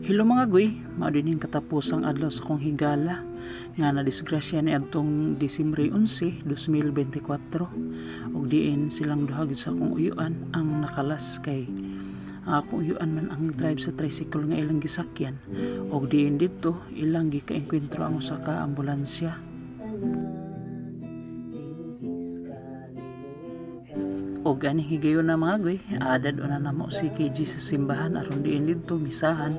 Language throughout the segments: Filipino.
Hello mga goy, mao din yung katapusang adlaw sa kong higala. Nga na disgrasya ni adtong Disyembre 11, 2024 ug diin silang duha sa akong uyuan ang nakalas kay ang akong uyuan man ang drive sa tricycle nga ilang gisakyan. Ug diin dito ilang gikaengkwentro ang usa ka ambulansya O gani higayon na mga goy, adad una na mo si KG sa simbahan aron diin dito misahan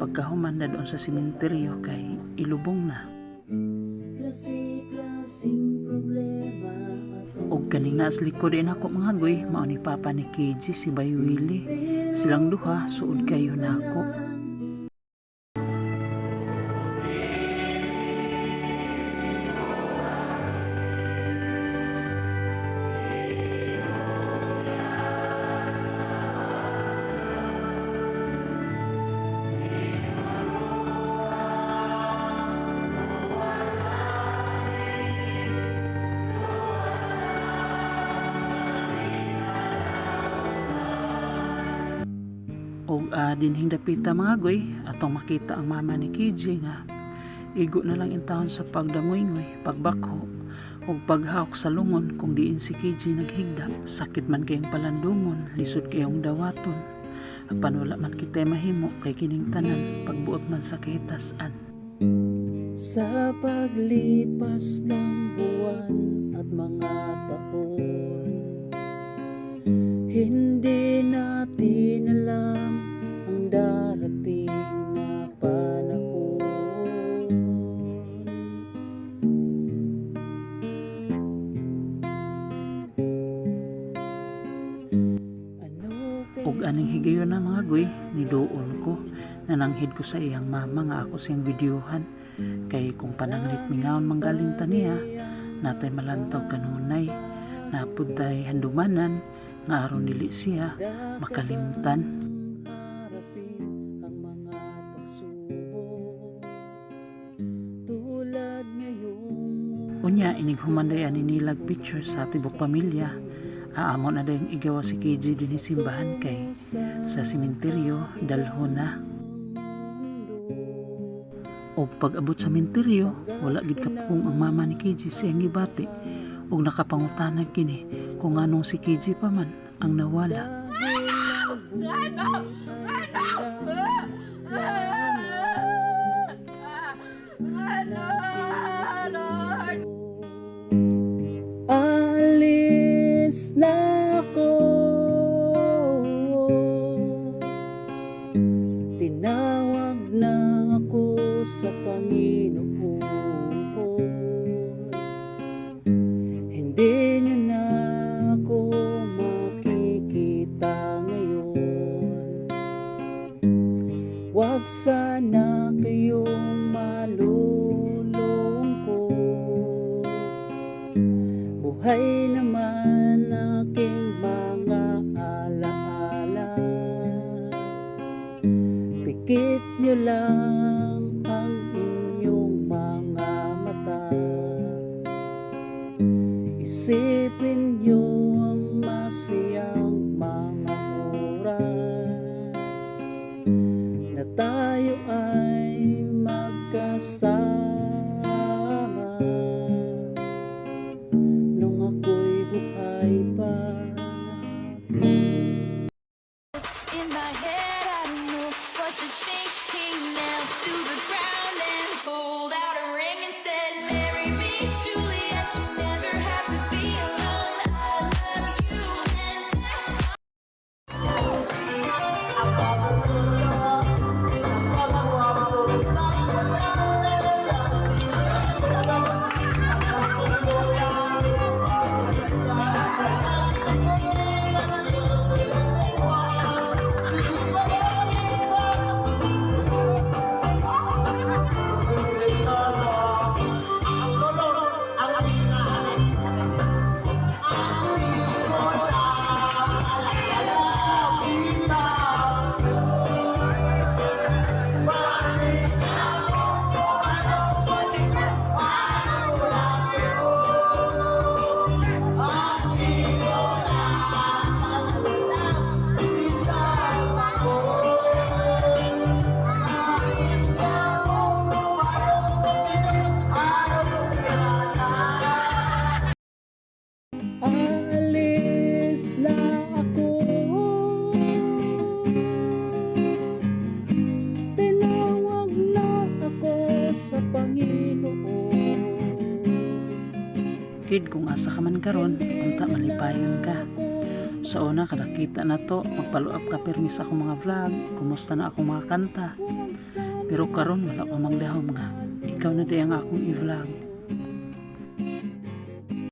pagkahuman na doon sa sementeryo kay ilubong na. O kanina sa likod din ako mga goy, mao ni papa ni KG si Bay Willie. Silang duha suod kayo na ako. O uh, dinhing dapita mga goy, atong makita ang mama ni KG nga igo na lang in taon sa pagdangoy-ngoy, pagbakho, o paghawak sa lungon kung diin si KG naghigda. Sakit man kayong palandungon, lisod kayong dawaton. Apan wala man kita mahimo kay kining tanan, pagbuot man sa kahitasan. Sa paglipas ng buwan at mga taon Hindi natin darating na panahon Ug aning higayon na mga goy, niduol ko, nananghid ko sa iyang mama nga ako siyang videohan. Kay kung pananglit mingaon manggaling taniya, natay malantaw kanunay, napuday handumanan, nga aron dili siya makalimtan. Unya, inig humandayan ni nilag picture sa tibok pamilya. Aamo na dayong igawa si KG din simbahan kay sa simenteryo dalho na. Og pag abot sa sementeryo, wala gid kapung ang mama ni KG siyang gibati. Og nakapangutanan kini kung anong si KG pa man ang nawala. Alis Tinawag na ako sa Panginoon. Hindi niyo na ako makikita ngayon. Huwag sana kayong malulungkot. Buhay naman Pikit niyo lang alone. Kid, kung asa ka man karon, unta malipayon ka. Sa una, kadakita na to, magpaluap ka pirmi sa akong mga vlog, kumusta na akong mga kanta. Pero karon wala ko magdahom nga. Ikaw na di ang akong i-vlog.